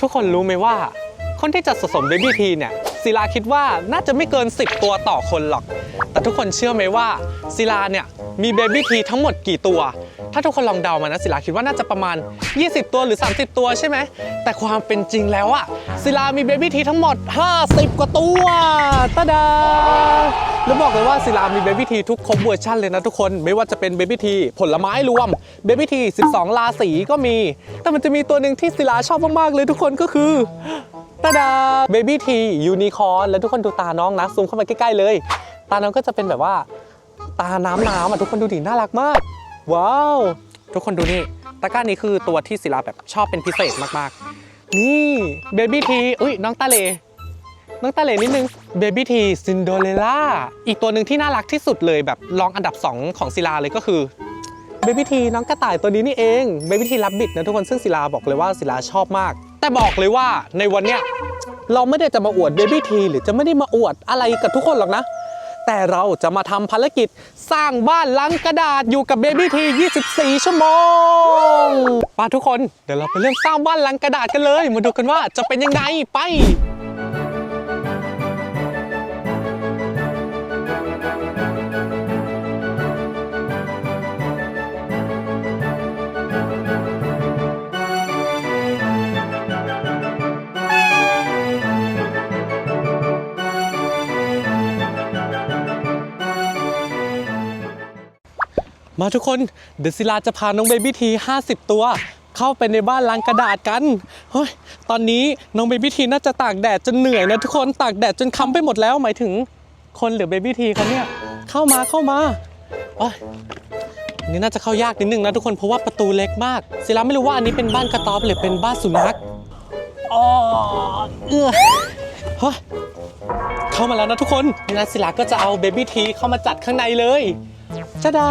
ทุกคนรู้ไหมว่า คนที่จะสะสมเบบี้ทีเนี่ย ศิลาคิดว่าน่าจะไม่เกิน 10 ตัวต่อคนหรอก แต่ทุกคนเชื่อไหมว่าศิลาเนี่ยมีเบบี้ทีทั้งหมดกี่ตัว ถ้าทุกคนลองเดามานะศิลาคิดว่าน่าจะประมาณ 20 ตัวหรือ 30 ตัวใช่ไหม แต่ความเป็นจริงแล้วอะศิลามีเบบี้ทีทั้งหมด 50 กว่าตัวตาดาแล้วบอกเลยว่าศิลามีเบบี้ทีทุกครบเวอร์ชันเลยนะทุกคนไม่ว่าจะเป็นเบบี้ทีผลไม้รวมเบบี้ที12 ราศีก็มี แต่มันจะมีตัวหนึ่งที่ศิลาชอบมากๆเลยทุกคนก็คือ ตาดาเบบี้ทียูนิคอร์นแล้วทุกคนดูตาน้องนะซูมเข้ามาใกล้ๆเลย ตาน้องก็จะเป็นแบบว่า ตาน้ำน้ำอะทุกคนดูดิน่ารักมาก ว้าว ทุกคนดูนี่ตะกร้านี้คือตัวที่ศิลาแบบชอบเป็นพิเศษมากๆ นี่เบบี้ทีอุ้ยน้องตาเลน้องตาเลนิดนึงเบบี้ทีซินโดเ e ล่าอีกตัวหนึ่งที่น่ารักที่สุดเลยแบบรองอันดับ 2 ของศิลาเลยก็คือเบบี้ทีน้องกระต่ายตัวนี้นี่เองเบบี้ทีรับบิดนะทุกคนซึ่งศิลาบอกเลยว่าศิลาชอบมาก แต่บอกเลยว่าในวันเนี้ยเราไม่ได้จะมาอวดเบบี้ทีหรือจะไม่ได้มาอวดอะไรกับทุกคนหรอกนะ แต่เราจะมาทำภารกิจสร้างบ้านลังกระดาษอยู่กับเบบี้ที24 ชั่วโมงมาทุกคนเดี๋ยวเราไปเริ่มสร้างบ้านลังกระดาษกันเลย มาดูกันว่าจะเป็นยังไงไป มาทุกคนเดยวศิลาจะพาน้องเบบี้ที 50 ตัว เข้าไปในบ้านล้างกระดาษกันเฮ้ยตอนนี้น้องเบบี้ทีน่าจะตากแดดจนเหนื่อยนะทุกคนตากแดดจนค้ำไปหมดแล้วหมายถึงคนหรือเบบี้ทีเขาเนี่ยเข้ามาเข้ามาโอ้ยอันนี่น่าจะเข้ายากนิดนึงนะทุกคนเพราะว่าประตูเล็กมากศิลาไม่รู้ว่าอันนี้เป็นบ้านกระต๊อบหรือเป็นบ้านสุนัขอ๋อเอื้อเฮ้ยเข้ามาแล้วนะทุกคนนี่นะศิลาก็จะเอาเบบี้ทีเข้ามาจัดข้างในเลย จ้าดา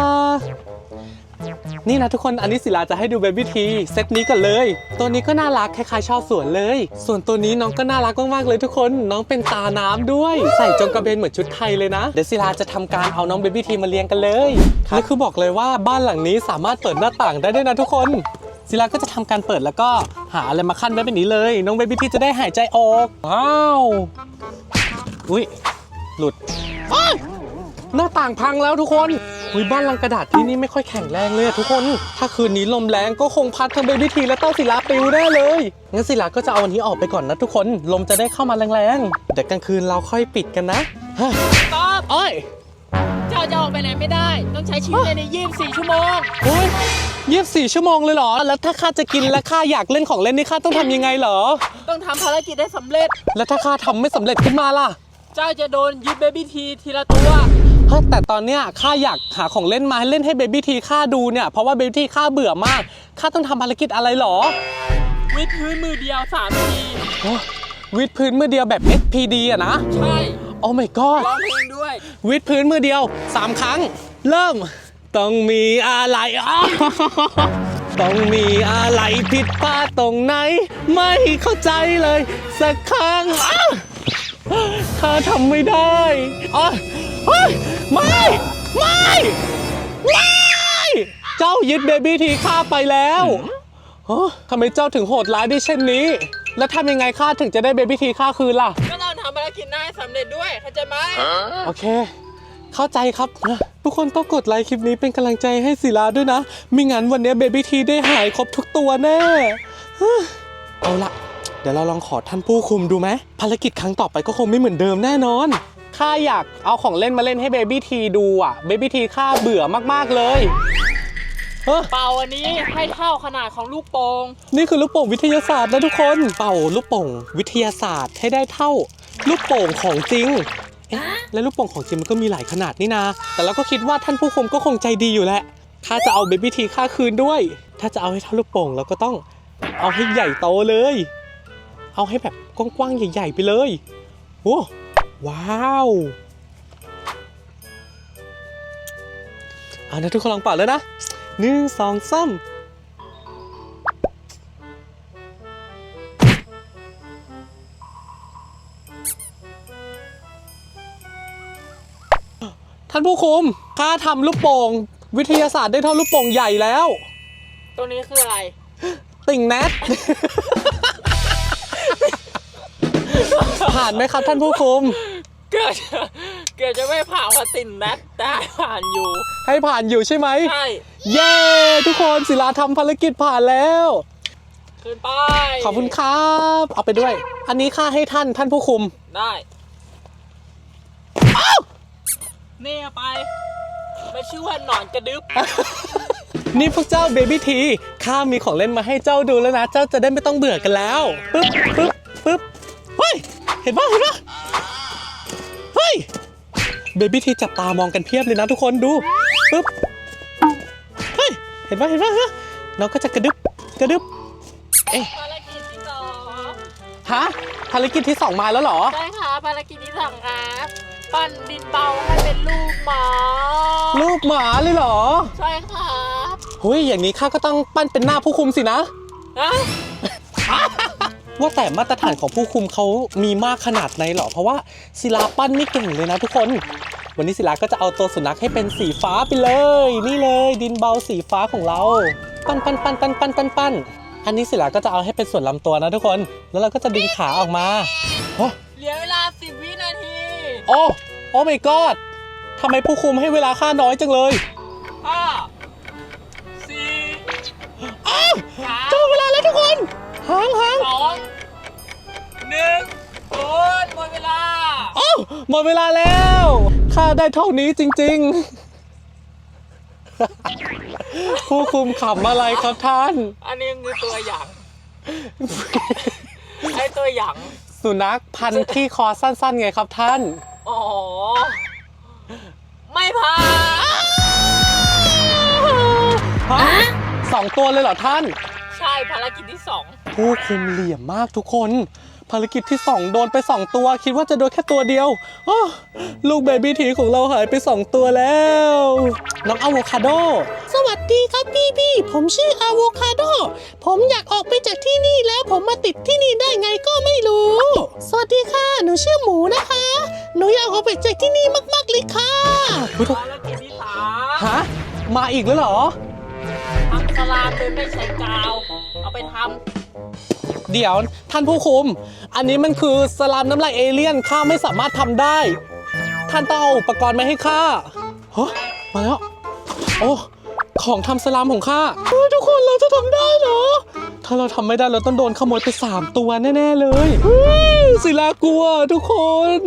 นี่นะทุกคน อันนี้ศิลาจะให้ดูเบบี้ที เซตนี้ก่อนเลย ตัวนี้ก็น่ารักคล้ายๆชาวสวนเลย ส่วนตัวนี้น้องก็น่ารักมากๆเลยทุกคน น้องเป็นตาน้ำด้วย ใส่จงกระเบนเหมือนชุดไทยเลยนะ เดี๋ยวศิลาจะทำการเอาน้องเบบี้ทีมาเลี้ยงกันเลยและคือบอกเลยว่าบ้านหลังนี้สามารถเปิดหน้าต่างได้ด้วยนะทุกคนศิลาก็จะทำการเปิดแล้วก็หาอะไรมาขั้นไว้แบบนี้เลย น้องเบบี้ทีจะได้หายใจออก ว้าว อุ้ยหลุดอ้าย หน้าต่างพังแล้วทุกคนหุยบ้านลังกระดาษที่นี่ไม่ค่อยแข็งแรงเลยอะทุกคน ถ้าคืนนี้ลมแรงก็คงพัดทั้งเบบี้ทีและเต้าศิลาปิวได้เลยงั้นศิลาก็จะเอาอันนี้ออกไปก่อนนะทุกคนลมจะได้เข้ามาแรงๆเดี๋ยวกลางคืนเราค่อยปิดกันนะเฮ้ยต๊อบเอ้ยเจ้าจะออกไปไหนไม่ได้ ต้องใช้ชีวิตในนี้24ชั่วโมงโอ้ยยี่สิบสี่ชั่วโมงเลยเหรอ แล้วถ้าข้าจะกินและข้าอยากเล่นของเล่นนี่ข้าต้องทำยังไงเหรอ ต้องทำภารกิจให้สำเร็จ แล้วถ้าข้าทำไม่สำเร็จขึ้นมาล่ะ เจ้าจะโดนยึดเบบี้ทีทีละตัวเฮ้ย แต่ตอนเนี้ยข้าอยากหาของเล่นมาให้เล่นให้เบบี้ทีข้าดูเนี่ยเพราะว่าเบบี้ทีข้าเบื่อมากข้าต้องทำภารกิจอะไรเหรอ วิดพื้นมือเดียว3ทีโอ้วิดพื้นมือเดียวแบบ SPD อะนะ ใช่โอ้ my god ร้องเพลงด้วย วิดพื้นมือเดียว 3 ครั้ง เริ่ม ต้องมีอะไรอ้าวต้องมีอะไรผิดพลาดตรงไหน ไม่เข้าใจเลย สักครั้งอ้าวข้าทำไม่ได้อ๋อ เฮ้ย ไม่ ไม่ ไม่ เจ้ายึดเบบี้ทีข้าไปแล้วเฮ้ยทำไมเจ้าถึงโหดร้ายได้เช่นนี้ แล้วทำยังไงข้าถึงจะได้เบบี้ทีข้าคืนล่ะ ก็ต้องทำภารกิจนั้นให้สำเร็จด้วยเข้าใจไหมโอเค เข้าใจครับนะทุกคนต้องกดไลค์คลิปนี้เป็นกำลังใจให้ศิลาด้วยนะไม่งั้นวันนี้เบบี้ทีได้หายครบทุกตัวแน่เฮ้ยเอาละเดี๋ยวเราลองขอท่านผู้คุมดูไหมภารกิจครั้งต่อไปก็คงไม่เหมือนเดิมแน่นอน ข้าอยากเอาของเล่นมาเล่นให้เบบี้ทีดูอะเบบี้ทีข้าเบื่อมากๆเลยเฮ้ยเป่าอันนี้ให้เท่าขนาดของลูกโป่งนี่คือลูกโป่งวิทยาศาสตร์นะทุกคน เป่าลูกโป่งวิทยาศาสตร์ให้ได้เท่า ลูกโป่งของจริงเอ๊ะและลูกโป่งของจริงมันก็มีหลายขนาดนี่นาแต่เราก็คิดว่าท่านผู้คุมก็คงใจดีอยู่แหละข้าจะเอาเบบี้ทีค่าคืนด้วย ถ้าจะเอาให้เท่าลูกโป่งเราก็ต้องเอาให้ใหญ่โตเลย เอาให้แบบกว้างๆใหญ่ ๆ ไปเลยโอ้ ว้าวเอานะทุกคนลองเป่าแล้วนะหนึ่งสองสามท่านผู้คุมข้าทำลูกโป่งวิทยาศาสตร์ได้เท่าลูกโป่งใหญ่แล้ว ตัวนี้คืออะไร ติ่งแนท ผ่านไหมครับท่านผู้คุม เกิดเกิดจะไม่ผ่านพาตินนัดได้ผ่านอยู่ ให้ผ่านอยู่ใช่ไหม ใช่ เย้ ทุกคนศิลาทำภารกิจผ่านแล้ว ขึ้นไป ขอบคุณครับ เอาไปด้วย อันนี้ค่าให้ท่านท่านผู้คุม ได้นี่เอาไป ไม่ชื่อว่าหนอนกระดึบนี่พวกเจ้าเบบี้ทีข้ามีของเล่นมาให้เจ้าดูแล้วนะ เจ้าจะได้ไม่ต้องเบื่อกันแล้ว ปึ๊บปึ๊บปึ๊บเฮ้ย เห็นปะเห็นปะ ยเบบี้ทีจับตามองกันเพียบเลยนะทุกคนดูปึ๊บเฮ้ยเห็นปะเห็นปะเห็นปะน้องก็จะกระดึบกระดึบเอ๊ะภารกิจที่สองฮะภารกิจที่สองมาแล้วเหรอใช่ค่ะภารกิจที่สองครับปั้นดินเบาให้เป็นลูกหมาลูกหมาเลยเหรอ ใช่ครับเฮ้ยอย่างนี้ข้าก็ต้องปั้นเป็นหน้าผู้คุมสินะฮะ ว่าแต่มาตรฐานของผู้คุมเขามีมากขนาดไหนหรอ เพราะว่าศิลาปั้นนี่เก่งเลยนะทุกคน วันนี้ศิลาก็จะเอาตัวสุนัขให้เป็นสีฟ้าไปเลย นี่เลย ดินเบาสีฟ้าของเรา ปั้นปั้นปั้นปั้นปั้นปั้นปั้นอันนี้ศิลาก็จะเอาให้เป็นส่วนลำตัวนะทุกคน แล้วเราก็จะดึงขาออกมาโอ้เหลือเวลาสิบวินาที โอ้โอ้ my god ทำไมผู้คุมให้เวลาข้าน้อยจังเลยห้าสี่อ้าว งหางสองหนึ่งศูนย์หมดเวลาอ้าวหมดเวลาแล้วข้าได้เท่านี้จริง ๆ ผู้คุมขำอะไรครับท่าน อันนี้คือตัวอย่าง ไอตัวอย่าง สุนัขพันธุ์ที่คอสั้น ๆ ไงครับท่าน อ๋อ ไม่ผ่านฮะสองตัวเลยเหรอท่าน ใช่ภารกิจที่สอง ผู้คุมเหลี่ยมมากทุกคน ภารกิจที่ 2 โดนไป 2 ตัว คิดว่าจะโดนแค่ตัวเดียวอ้อลูกเบบี้ทีของเราหายไป 2 ตัวแล้ว น้องอะโวคาโด สวัสดีครับพี่พี่ผมชื่ออะโวคาโด ผมอยากออกไปจากที่นี่แล้วผมมาติดที่นี่ได้ไงก็ไม่รู้ สวัสดีค่ะ หนูชื่อหมูนะคะ หนูอยากออกไปจากที่นี่มากๆเลยค่ะภารกิจที่สามฮะมาอีกแล้วเหรอทำสลามโดยไม่ใช้กาว เอาไปท เดี๋ยวท่านผู้คุม อันนี้มันคือสลามน้ำลายเอเลี่ยนข้าไม่สามารถทำได้ ท่านต้องเอาอุปกรณ์มาให้ข้าฮะมาแล้ว โอ้ของทำสลามของข้าเฮ้ยทุกคนเราจะทำได้เหรอ ถ้าเราทำไม่ได้เราต้องโดนขโมยไป 3 ตัวแน่ ๆ เลยเฮ้ยศิลากลัวทุกคน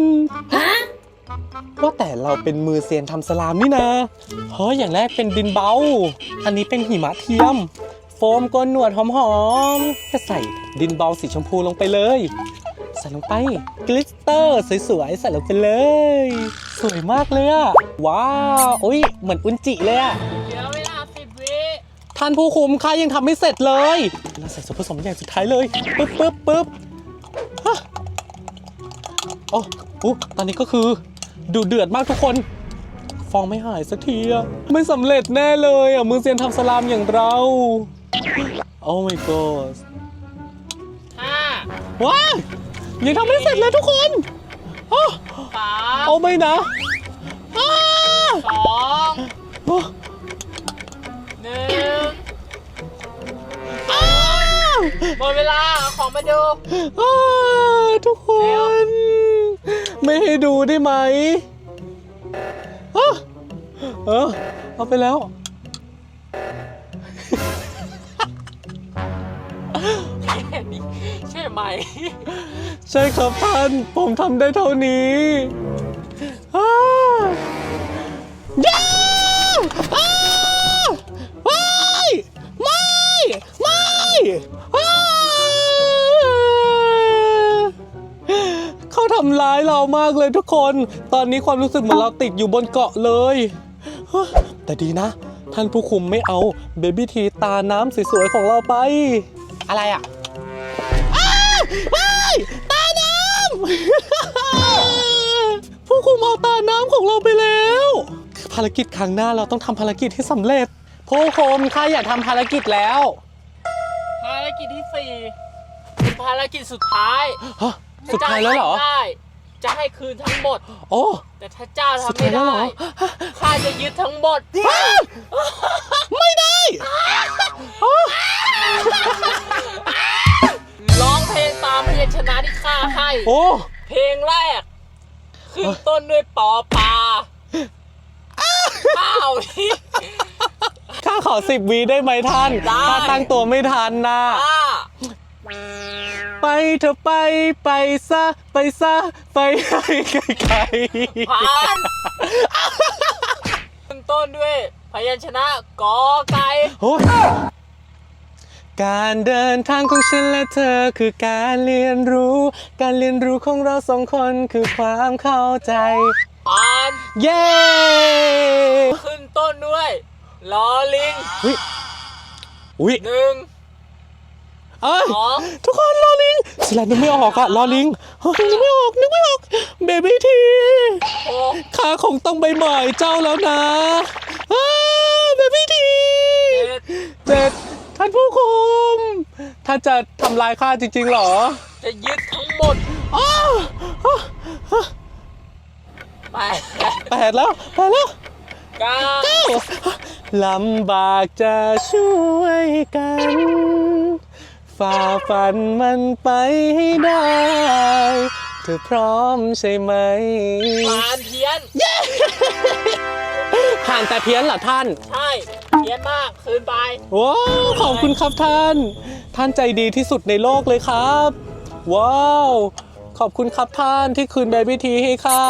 ว่าแต่เราเป็นมือเซียนทำสลามนี่นะเฮ้ยอย่างแรกเป็นดินเบา อันนี้เป็นหิมะเทียมโฟมโกนหนวดหอมๆจะใส่ดินเบาสีชมพูลงไปเลย ใส่ลงไปกลิตเตอร์สวยๆใส่ลงไปเลย สวยมากเลยอะว้าวอุ้ยเหมือนอุนจิเลยอะำเหลือเวลาสิบวิท่านผู้คุมข้ายังทำไม่เสร็จเลยเราใส่ส่วนผสมอย่างสุดท้ายเลยปึ๊บปึ๊บปึ๊บฮะโอ้โอ้ตอนนี้ก็คือดูเดือดมากทุกคนฟองไม่หายสักทีอะไม่สำเร็จแน่เลยอะมือเซียนทำสลามอย่างเรา โอ้ my god ห้าว้ายยังทำไม่เสร็จเลยทุกคนอ้อสามเอาไม่นะอ้าสองอ้อหนึ่งอ้าหมดเวลาเอาของมาดูอ้าทุกคน ไม่ให้ดูได้ไหมอ้าเออเอาไปแล้ว ไหมใช่ครับท่าน ผมทำได้เท่านี้อ้าย่าอ้าไม่ไม่ไม่อ้าเขาทำร้ายเรามากเลยทุกคน ตอนนี้ความรู้สึกเหมือนเราติดอยู่บนเกาะเลยฮะแต่ดีนะ ท่านผู้คุมไม่เอาเบบี้ทีตาน้ำสวยๆของเราไป อะไรอะอ้า วว้ายตาน้ำผู้คุมเอาตาน้ำของเราไปแล้ว ภารกิจครั้งหน้าเราต้องทำภารกิจให้สำเร็จผู้คุมข้าอยากทำภารกิจแล้ว ภารกิจที่สี่เป็นภารกิจสุดท้ายฮะสุดท้ายแล้วเหรอจะให้ได้ จะให้คืนทั้งหมด โอ้ แต่ถ้าเจ้าสุดทำท้าไม่ยแล้วเหรได้อข้าจะยึดทั้งหมด ไม่ได้ ยัญชนะที่ข้าให้ โอ้ เพลงแรก ขึ้นต้นด้วยปอปลาข้าวที่ข้าขอสิบวีได้ไหมท่านข้าตั้งตัวไม่ทันนะข้าไปเถอไปไปซะไปซะไปให้ไกลผ่านขึ้นต้นด้วยพยัญชนะกอไก่ๆโอ้ย การเดินทางของฉันและเธอคือการเรียนรู้ การเรียนรู้ของเราสองคนคือความเข้าใจผ่านเย้ขึ้นต้นด้วยลอลิงอุ้ยอุ้ยหนึ่งเอ้ยสองทุกคนรอลิงสิลานึกไม่ออกอะรอลิงเฮ้ยนึกไม่ออกนึกไม่ออกเบบี้ทีหกข้าคงต้องไปหม่อยเจ้าแล้วนะเบบี้ทีเจ็ดเจ็ด ท่านผู้คุม ท่านจะทำลายข้าจริงๆเหรอ จะยึดทั้งหมดอ้าวไปแปดแล้วแปดแล้วเก้าเก้าลำบากจะช่วยกัน ฝ่าฟันมันไปให้ได้ เธอพร้อมใช่ไหมผ่านเพี้ยนผ่านแต่เพี้ยนเหรอท่าน ใช่ นียนมาก คืนไป ว้าวขอบคุณครับท่าน ท่านใจดีที่สุดในโลกเลยครับ ว้าว ขอบคุณครับท่านที่คืนเบบี้ทีให้ข้า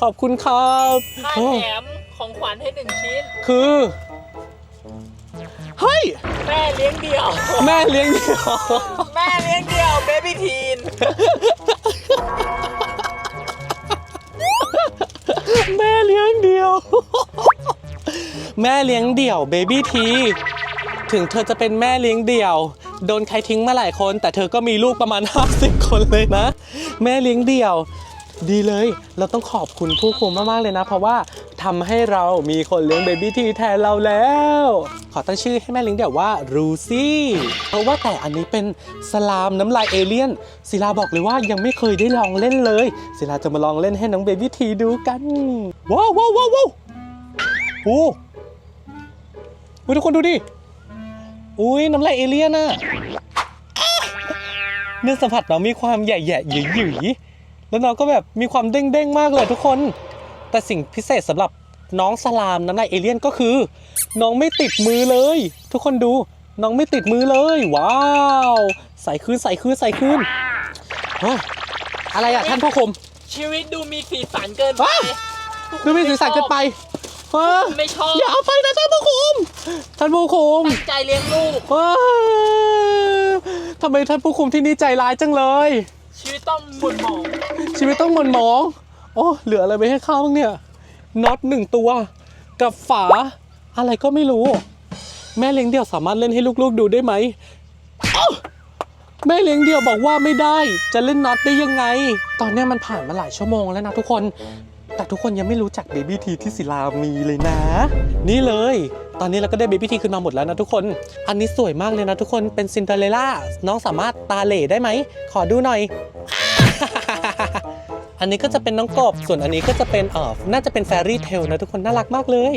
ขอบคุณครับค่าโอ้แถมของขวัญให้หนึ่งชิ้น คือเฮ้ยแม่เลี้ยงเดี่ยว แม่เลี้ยงเดี่ยว แม่เลี้ยงเดี่ยวเบบี้ทีน แม่เลี้ยงเดี่ยวเบบี้ทีถึงเธอจะเป็นแม่เลี้ยงเดี่ยว โดนใครทิ้งมาหลายคน แต่เธอก็มีลูกประมาณ 50 คนเลยนะ แม่เลี้ยงเดี่ยว ดีเลย เราต้องขอบคุณผู้คุมมาก ๆ เลยนะ เพราะว่าทำให้เรามีคนเลี้ยงเบบี้ทีแทนเราแล้ว ขอตั้งชื่อให้แม่เลี้ยงเดี่ยวว่ารูซี่เพราะว่าแต่อันนี้เป็นสลามน้ำลายเอเลี่ยนศิลาบอกเลยว่ายังไม่เคยได้ลองเล่นเลยศิลาจะมาลองเล่นให้น้องเบบี้ทีดูกันว้าวว้าวว้าวว้าวโอ้ โหทุกคนดูดิ อุ้ยน้ำลายเอเลี่ยนอะอ้าเนื้อสัมผัสน้องมีความใหญ่ๆหยิ่ยๆแล้วน้องก็แบบมีความเด้งๆมากเลยทุกคน แต่สิ่งพิเศษสำหรับน้องสลามน้ำลายเอเลี่ยนก็คือ น้องไม่ติดมือเลย ทุกคนดูน้องไม่ติดมือเลย ว้าว ใส่คืนใส่คืนใส่คืนเฮ้ยอะไรอะท่านผู้คุมชีวิตดูมีสีสันเกินไปว้าวดูมีสีสันเกันไป เฮ้ยไม่ชอบอย่าเอาไปนะท่านผู้คุมท่านผู้คุมตั้งใจเลี้ยงลูก ว้าวทำไมท่านผู้คุมที่นี่ใจร้ายจังเลย ชีวิตต้องหมุนหมองชีวิตต้องหมนหมอง โอ้ เหลืออะไรไว้ให้ข้าวบ้างเนี่ย น็อตหนึ่งตัว กับฝา อะไรก็ไม่รู้ แม่เลี้ยงเดี่ยวสามารถเล่นให้ลูกๆดูได้ไหมอ้าวแม่เลี้ยงเดี่ยวบอกว่าไม่ได้ จะเล่นน็อตได้ยังไง ตอนเนี้ยมันผ่านมาหลายชั่วโมงแล้วนะทุกคน แต่ทุกคนยังไม่รู้จักเบบี้ทีที่ศิลามีเลยนะ นี่เลย ตอนนี้เราก็ได้เบบี้ทีขึ้นมาหมดแล้วนะทุกคน อันนี้สวยมากเลยนะทุกคนเป็นซินเดอเรลล่าน้องสามารถตาเหล่ได้ไหม ขอดูหน่อย อันนี้ก็จะเป็นน้องกบ ส่วนอันนี้ก็จะเป็นเออน่าจะเป็นแฟรี่เทลนะทุกคนน่ารักมากเลย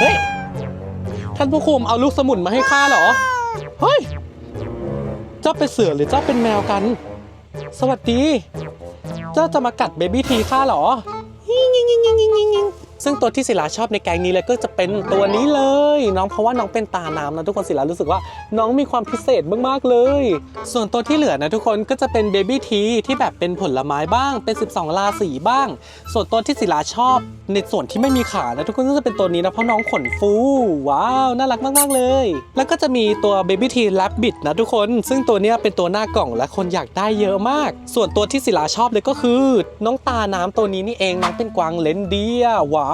เฮ้ย ท่านผู้คุมเอาลูกสมุนมาให้ข้าเหรอ เฮ้ย เจ้าเป็นเสือหรือเจ้าเป็นแมวกัน สวัสดี เจ้าจะมากัดเบบี้ทีข้าเหรอ ยิงยิงยิงยิงยิงยิงยิง ซึ่งตัวที่ศิลาชอบในแกงนี้เลยก็จะเป็นตัวนี้เลย น้องเพราะว่าน้องเป็นตาน้ำนะทุกคนศิลารู้สึกว่าน้องมีความพิเศษมากๆเลย ส่วนตัวที่เหลือนะทุกคนก็จะเป็นเบบี้ทีที่แบบเป็นผลไม้บ้าง เป็น 12 ราศีบ้าง ส่วนตัวที่ศิลาชอบในส่วนที่ไม่มีขานะทุกคนก็จะเป็นตัวนี้นะเพราะน้องขนฟูว้าวน่ารักมากๆเลย แล้วก็จะมีตัวเบบี้ทีแลบบิดนะทุกคน ซึ่งตัวนี้เป็นตัวหน้ากล่องและคนอยากได้เยอะมาก ส่วนตัวที่ศิลาชอบเลยก็คือ น้องตาน้ำตัวนี้นี่เองน้องเป็นกวางเลนเดียว้าว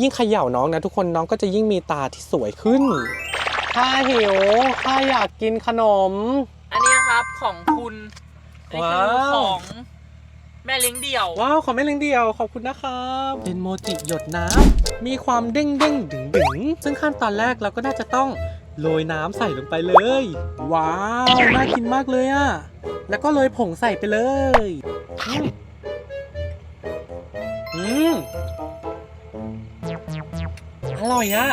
ยิ่งเขย่าน้องนะทุกคนน้องก็จะยิ่งมีตาที่สวยขึ้นข้าหิวข้าอยากกินขนม อันนี้นะครับของคุณอันนี้คือว้าว ของแม่เลี้ยงเดี่ยว ว้าว ขอไม่เล็งเดียว ขอบคุณนะครับเป็นโมจิหยดน้ำมีความเด้งเด้งดึงดึงซึ่งขั้นตอนแรกเราก็น่าจะต้องโรยน้ำใส่ลงไปเลย ว้าว น่ากินมากเลยอะแล้วก็โรยผงใส่ไปเลย อืมอืม อร่อยอะ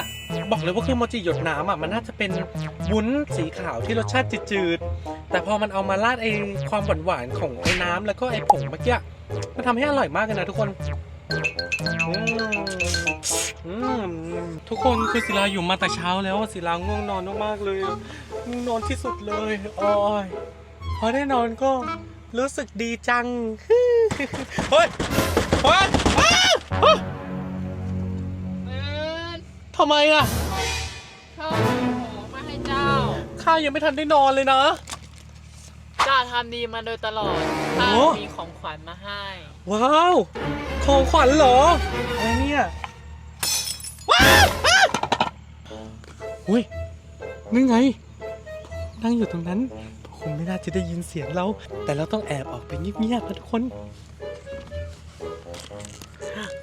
บอกเลยว่าเครื่อโมจิหยดน้ำอะมันน่าจะเป็นวุ้นสีขาวที่รสชาติจืดๆแต่พอมันเอามาราดไอความหวานๆของไอ้น้ำแล้วก็ไอผงเมื่อกี้มันทำให้อร่อยมากเลยนะทุกคนอืมทุกคนคือศิลาอยู่มาแต่เช้าแล้วศิลาง่วงนอนมากๆเลยง่วงนอนที่สุดเลยอ้ยพอได้นอนก็รู้สึกดีจังเฮ้ยเฮ้ย ทำไมอะเข้าของมาให้เจ้า ข้ายังไม่ทันได้นอนเลยนะ เจ้าทำดีมาโดยตลอด ข้าโอ้ มีของขวัญมาให้ ว้าว ของขวัญเหรอ อะไรเนี่ยว้าวอ้าวอุ้ยนี่ไง นั่งอยู่ตรงนั้นคงไม่น่าจะได้ยินเสียงเรา แต่เราต้องแอบออกไปเงียบๆนะทุกคน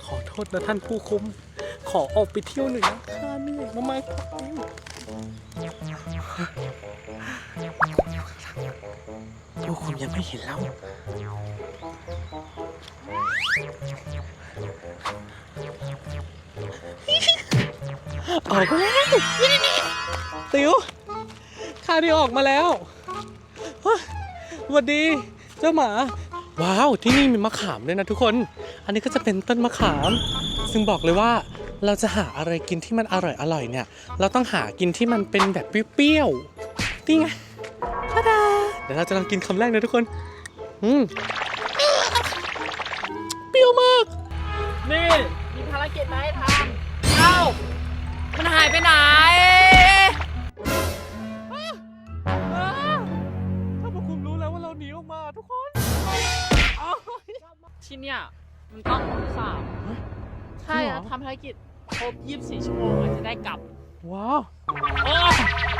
ขอโทษนะท่านผู้คุมข อออกไปเที่ยวหน่อยนะข้าเหนื่อยมากๆผู้คุมยังไม่เห็นเราออกมาแล้วติ๋วข้าได้ออกมาแล้วเฮ้ยสวัสดีเจ้าหมา ว้าว ที่นี่มีมะขามด้วยนะทุกคน อันนี้ก็จะเป็นต้นมะขาม ซึ่งบอกเลยว่า เราจะหาอะไรกินที่มันอร่อยอร่อยๆเนี่ย เราต้องหากินที่มันเป็นแบบเปรี้ยวๆนี่ไงตาดาเดี๋ยวเราจะลองกินคำแรกนะทุกคน อืมเปรี้ยวมาก นี่มีภารกิจมาให้ทำเอ้ามันหายไปไหนถ้าพวกคุณรู้แล้วว่าเราหนีออกมาทุกคนที่เนี่ยมันต้องสามใช่จริงเหรอะอทำภารกิจ ครบ 24 ชั่วโมงอะจะได้กลับ ว้าว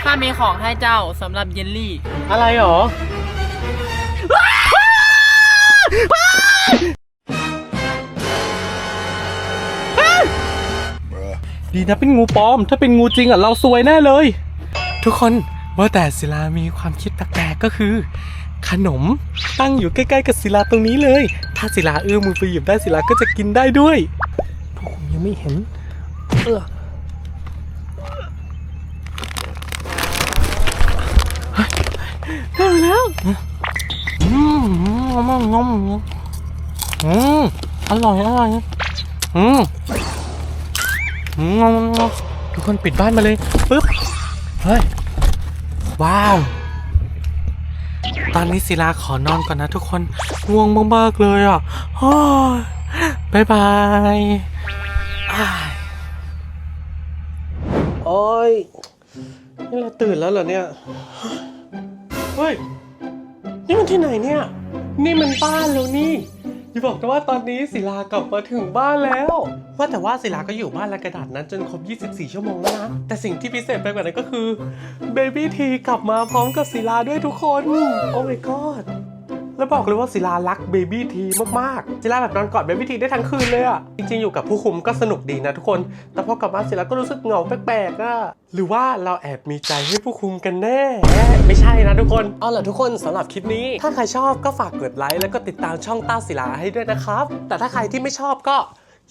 ข้ามีของให้เจ้าสำหรับเยลลี่ อะไรหรอ ดีนะเป็นงูปลอม ถ้าเป็นงูจริงอะเราซวยแน่เลย ทุกคนว่าแต่ศิลามีความคิดแปลกๆก็คือ ขนมตั้งอยู่ใกล้ๆกับศิลาตรงนี้เลย ถ้าศิลาเอื้อมมือไปหยิบได้ศิลาก็จะกินได้ด้วยพวกคุณยังไม่เห็น เออได้แล้วอืมอืมอืมอืมอืมอร่อยอร่อยอืมอืมทุกคนปิดบ้านมาเลยปึ๊บเฮ้ยว้าว ตอนนี้ศิลาขอนอนก่อนนะทุกคนง่วงมากๆเลยอะโอ้ยบายบาย อ้ายโอ้ยนี่เราตื่นแล้วเหรอเนี่ย เฮ้ย นี่มันที่ไหนเนี่ย นี่มันบ้านแล้วนี่ อย่าบอกนะว่าตอนนี้ศิลากลับมาถึงบ้านแล้ว ว่าแต่ว่าศิลาก็อยู่บ้านและกระดาษนั้นจนครบ 24 ชั่วโมงแล้วนะ แต่สิ่งที่พิเศษไปกว่านั้นก็คือเบบี้ทีกลับมาพร้อมกับศิลาด้วยทุกคน โอ้ my god แล้วบอกเลยว่าศิลารักเบบี้ทีมากๆศิลาแบบนอนกอดเบบี้ทีได้ทั้งคืนเลยอะจริงๆอยู่กับผู้คุมก็สนุกดีนะทุกคน แต่พอกลับมาศิลาก็รู้สึกเหงาแปลกๆอะหรือว่าเราแอบมีใจให้ผู้คุมกันแน่ ไม่ใช่นะทุกคนเอาล่ะทุกคนสำหรับคลิปนี้ ถ้าใครชอบก็ฝากกดไลค์แล้วก็ติดตามช่องต้าศิลาให้ด้วยนะครับแต่ถ้าใครที่ไม่ชอบก็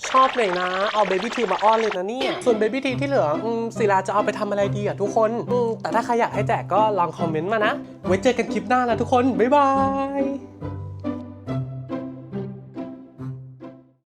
ชอบหน่อยนะ เอาเบบี้ทีมาอ้อนเลยนะเนี่ย ส่วนเบบี้ทีที่เหลืออืมศิลาจะเอาไปทำอะไรดีอะทุกคนอืมแต่ถ้าใครอยากให้แจกก็ลองคอมเมนต์มานะ ไว้เจอกันคลิปหน้านะทุกคน บ๊ายบาย